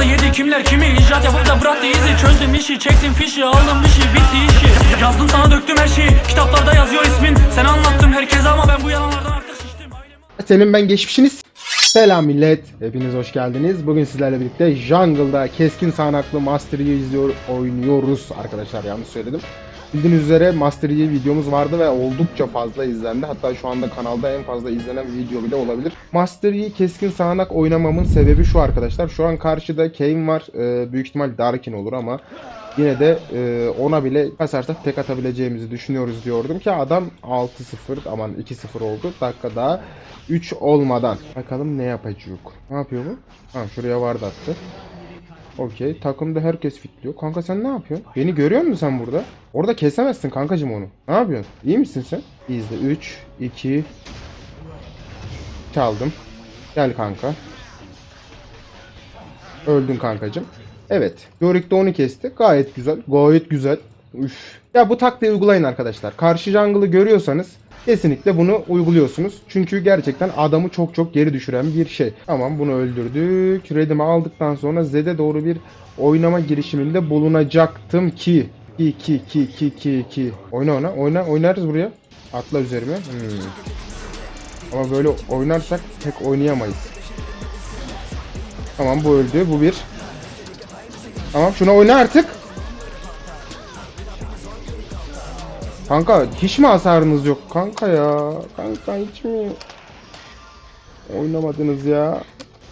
da yedi kimler kimi icraat yapıp da bıraktı izi Çözdüm işi çektim fişi aldım dişi bitti işi Yazdım sana döktüm her şeyi kitaplarda yazıyor ismin Sen anlattım herkese ama ben bu yalanlardan artık şiştim Senin ben geçmişiniz. Selam millet. Hepiniz hoş geldiniz. Bugün sizlerle birlikte Jungle'da keskin sağanaklı Master izliyor, oynuyoruz arkadaşlar yanlış söyledim. Bildiğiniz üzere Master Yi videomuz vardı ve oldukça fazla izlendi. Hatta şu anda kanalda en fazla izlenen video bile olabilir. Master Yi keskin sağanak oynamamın sebebi şu arkadaşlar. Şu an karşıda Kayn var. Ee, büyük ihtimal Darkin olur ama yine de e, ona bile kasarsak tek atabileceğimizi düşünüyoruz diyordum ki adam 6-0 aman 2-0 oldu. Dakika daha 3 olmadan. Bakalım ne yapacak. Ne yapıyor bu? Ha şuraya vardı attı. Okey. Takımda herkes fitliyor. Kanka sen ne yapıyorsun? Beni görüyor musun sen burada? Orada kesemezsin kankacım onu. Ne yapıyorsun? İyi misin sen? İzle. 3, 2, Çaldım. Gel kanka. Öldün kankacım. Evet. Yorick de onu kesti. Gayet güzel. Gayet güzel. Üf. Ya bu taktiği uygulayın arkadaşlar. Karşı jungle'ı görüyorsanız kesinlikle bunu uyguluyorsunuz. Çünkü gerçekten adamı çok çok geri düşüren bir şey. Tamam bunu öldürdük. Redimi aldıktan sonra Zed'e doğru bir oynama girişiminde bulunacaktım ki. Ki ki ki ki ki ki. Oyna ona. Oyna. Oynarız buraya. Atla üzerime. Hmm. Ama böyle oynarsak pek oynayamayız. Tamam bu öldü. Bu bir. Tamam şuna oyna artık. Kanka hiç mi hasarınız yok kanka ya? Kanka hiç mi oynamadınız ya?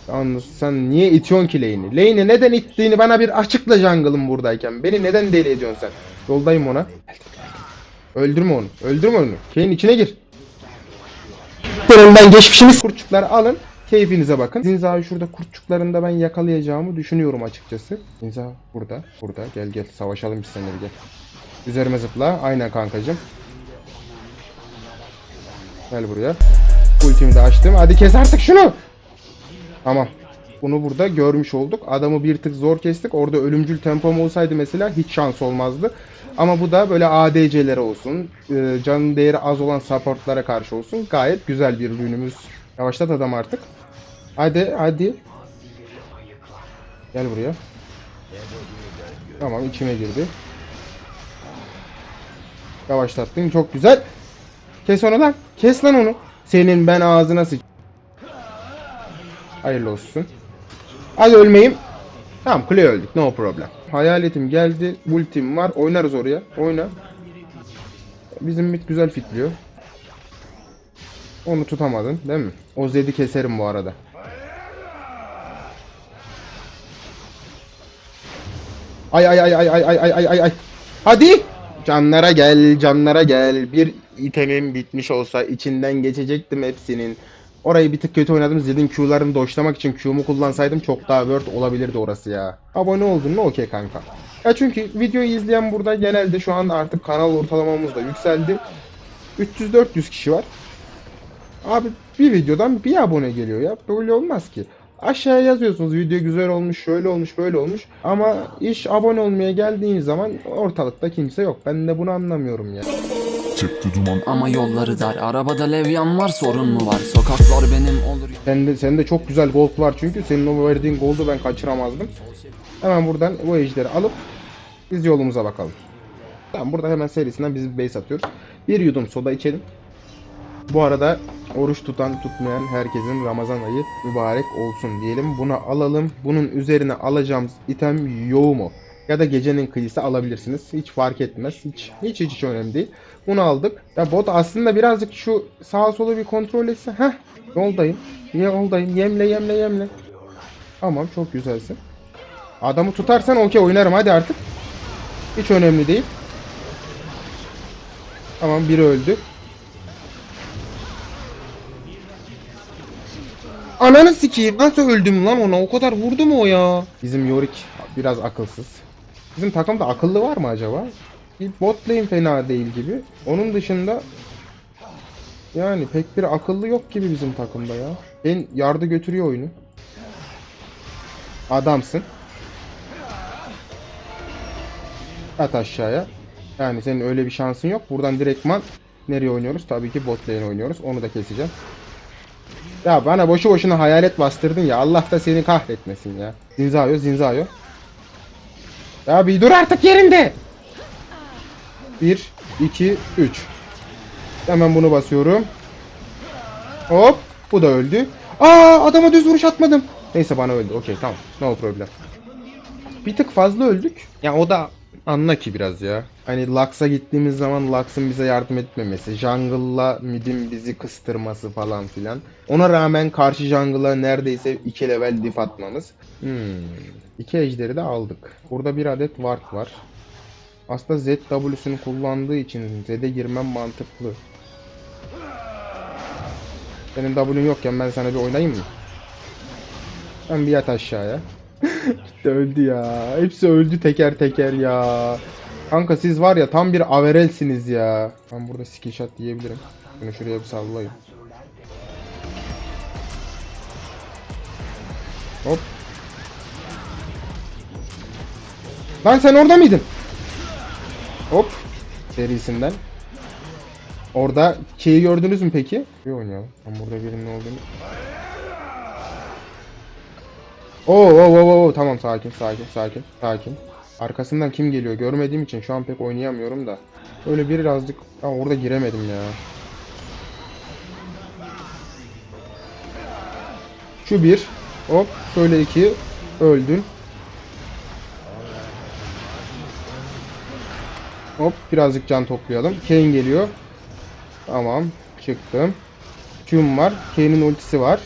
Yalnız sen niye itiyorsun ki lane'i? Lane'i neden ittiğini bana bir açıkla jungle'ım buradayken. Beni neden deli ediyorsun sen? Yoldayım ona. Öldürme onu. Öldürme onu. Şeyin içine gir. Önümden geçmişimiz. Kurtçukları alın. Keyfinize bakın. Zinza'yı şurada kurtçuklarını da ben yakalayacağımı düşünüyorum açıkçası. Zinza burada. Burada. Gel gel. Savaşalım biz seninle gel. Üzerime zıpla. Aynen kankacım. Gel buraya. Ultimi de açtım. Hadi kes artık şunu. Tamam. Bunu burada görmüş olduk. Adamı bir tık zor kestik. Orada ölümcül tempom olsaydı mesela hiç şans olmazdı. Ama bu da böyle ADC'lere olsun, e, canın değeri az olan supportlara karşı olsun. Gayet güzel bir ürünümüz. Yavaşlat adam artık. Hadi hadi. Gel buraya. Tamam içime girdi. Yavaşlattın çok güzel. Kes onu lan. Kes lan onu. Senin ben ağzına sıç. Hayırlı olsun. Hadi ölmeyeyim. Tamam kule öldük no problem. Hayaletim geldi. Ultim var. Oynarız oraya. Oyna. Bizim mid güzel fitliyor. Onu tutamadın değil mi? O Zed'i keserim bu arada. Ay ay ay ay ay ay ay ay ay. Hadi. Canlara gel, canlara gel. Bir itemim bitmiş olsa içinden geçecektim hepsinin. Orayı bir tık kötü oynadım. Zed'in Q'larını doşlamak için Q'mu kullansaydım çok daha word olabilirdi orası ya. Abone oldun mu okey kanka. Ya çünkü videoyu izleyen burada genelde şu an artık kanal ortalamamız da yükseldi. 300-400 kişi var. Abi bir videodan bir abone geliyor ya. Böyle olmaz ki. Aşağıya yazıyorsunuz video güzel olmuş, şöyle olmuş, böyle olmuş. Ama iş abone olmaya geldiğin zaman ortalıkta kimse yok. Ben de bunu anlamıyorum ya. Çıktı duman Ama yolları dar Arabada levyan var sorun mu var Sokaklar benim olur Sende, sende çok güzel gold var çünkü senin o verdiğin goldu ben kaçıramazdım. Hemen buradan bu ejderi alıp biz yolumuza bakalım. Tamam burada hemen serisinden biz base atıyoruz. Bir yudum soda içelim. Bu arada oruç tutan tutmayan herkesin Ramazan ayı mübarek olsun diyelim. Bunu alalım. Bunun üzerine alacağımız item yoğumu ya da gecenin kıyısı alabilirsiniz. Hiç fark etmez. Hiç hiç hiç, hiç önemli değil. Bunu aldık. Ya bot aslında birazcık şu sağa sola bir kontrol etse. Heh yoldayım. Yoldayım. Yemle yemle yemle. Tamam çok güzelsin. Adamı tutarsan okey oynarım hadi artık. Hiç önemli değil. Tamam biri öldü. Ananı sikeyim nasıl öldüm lan ona o kadar vurdu mu o ya? Bizim Yorick biraz akılsız. Bizim takımda akıllı var mı acaba? Bir bot lane fena değil gibi. Onun dışında yani pek bir akıllı yok gibi bizim takımda ya. Ben yardı götürüyor oyunu. Adamsın. At aşağıya. Yani senin öyle bir şansın yok. Buradan direktman nereye oynuyoruz? Tabii ki bot lane oynuyoruz. Onu da keseceğim. Ya bana boşu boşuna hayalet bastırdın ya. Allah da seni kahretmesin ya. Zinzayo, Zinzayo. Ya bir dur artık yerinde. 1, 2, 3. Hemen bunu basıyorum. Hop. Bu da öldü. Aa adama düz vuruş atmadım. Neyse bana öldü. Okey tamam. No problem. Bir tık fazla öldük. Ya o da anla ki biraz ya. Hani Lux'a gittiğimiz zaman Lux'ın bize yardım etmemesi, Jungle'la midin bizi kıstırması falan filan. Ona rağmen karşı Jungle'a neredeyse 2 level diff atmamız. Hmm. İki ejderi de aldık. Burada bir adet ward var. Aslında ZW'sunu kullandığı için Z'de girmem mantıklı. Senin W'un yokken ben sana bir oynayayım mı? Ben bir yat aşağıya. İşte öldü ya. Hepsi öldü teker teker ya. Kanka siz var ya tam bir averelsiniz ya. Ben burada skill shot diyebilirim. Bunu şuraya bir sallayayım. Hop. Lan sen orada mıydın? Hop. Serisinden. Orada şeyi gördünüz mü peki? Bir oynayalım. Ben burada birinin olduğunu... Oo, oo, oo, oo, tamam sakin, sakin, sakin, sakin. Arkasından kim geliyor görmediğim için şu an pek oynayamıyorum da. Öyle birazcık... Aa, orada giremedim ya. Şu bir. Hop. Şöyle iki. Öldün. Hop. Birazcık can toplayalım. Kane geliyor. Tamam. Çıktım. Q'm var. Kane'in ultisi var.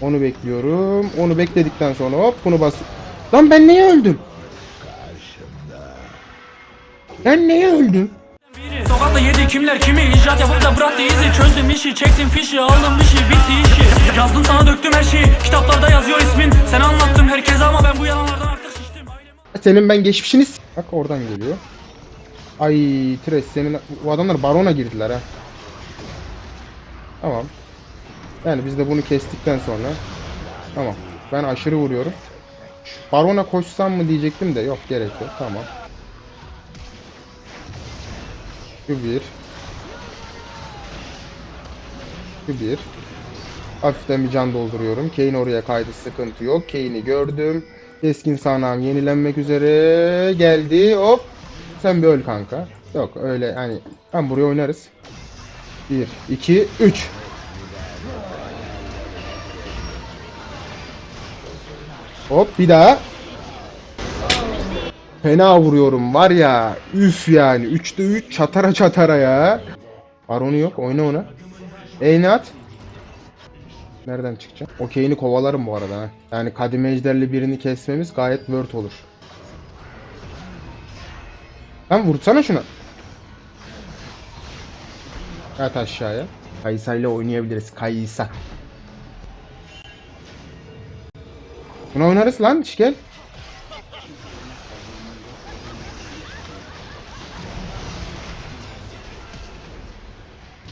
Onu bekliyorum. Onu bekledikten sonra hop bunu bas. Lan ben neye öldüm? Ben neye öldüm? Sokakta yedi kimler kimi icraat yapıp da bıraktı izi Çözdüm işi çektim fişi aldım bir şey bitti işi Yazdım sana döktüm her şeyi kitaplarda yazıyor ismin Sen anlattım herkese ama ben bu yalanlardan artık şiştim Senin ben geçmişiniz. Bak oradan geliyor. Ay Tres senin bu adamlar barona girdiler ha. Tamam. Yani biz de bunu kestikten sonra tamam. Ben aşırı vuruyorum. Barona koşsam mı diyecektim de yok gerek yok. Tamam. Şu bir. Şu bir. Hafiften bir can dolduruyorum. Kane oraya kaydı sıkıntı yok. Kane'i gördüm. Keskin sahnam yenilenmek üzere geldi. Hop. Sen bir öl kanka. Yok öyle hani ben buraya oynarız. 1 2 3 Hop bir daha. Fena vuruyorum var ya. Üf yani. 3'te 3 çatara çatara ya. Baronu yok. Oyna ona. Eyni at. Nereden çıkacağım? Okeyini kovalarım bu arada ha. Yani kadim ejderli birini kesmemiz gayet word olur. Lan vursana şuna. Yat aşağıya. Kaysa ile oynayabiliriz. Kaysa. Buna oynarız lan. Gel.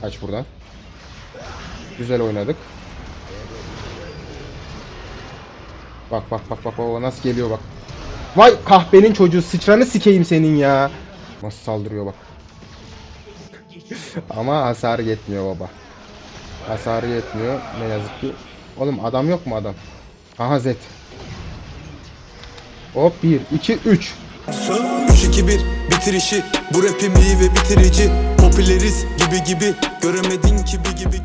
Aç buradan. Güzel oynadık. Bak bak bak bak bak nasıl geliyor bak. Vay kahpenin çocuğu sıçranı sikeyim senin ya. Nasıl saldırıyor bak. Ama hasarı yetmiyor baba. Hasarı yetmiyor ne yazık ki. Oğlum adam yok mu adam? Aha Z. Hop 1 2 3. 3-2-1 bitir işi. Bu rapim iyi ve bitirici. Popüleriz gibi gibi. Göremedin gibi gibi gibi